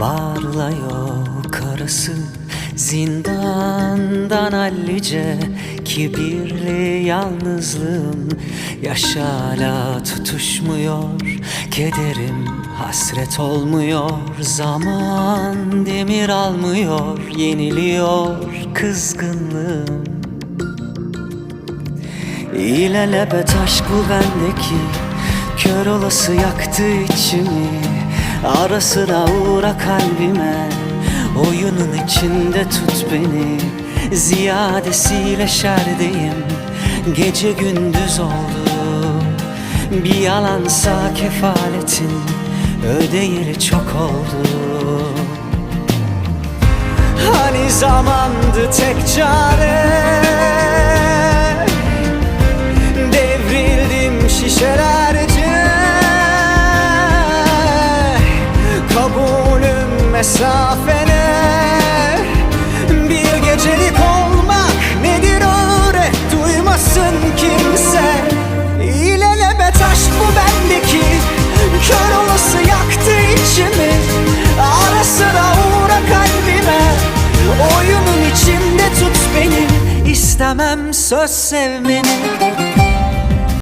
Barla yok arası Zindandan hallice Kibirli yalnızlığım Yaş hala tutuşmuyor Kederim hasret olmuyor Zaman demir almıyor Yeniliyor kızgınlığım. İlelebet aşk bu bendeki Kör olası yaktı içimi Ara sıra uğra kalbime. Oyunun içinde tut beni. Ziyadesiyle şerdeyim. Gece gündüz oldu. Bir yalansa kefaletin Ödeyeli çok oldu. Hani zamandı tek çare mesafene. Bir gecelik olmak nedir öğret Duymasın kimse. İlelebet aşk bu bendeki Kör olası yaktı içimi. Ara sıra uğra kalbime. Oyunun içinde tut beni. İstemem söz sevmeni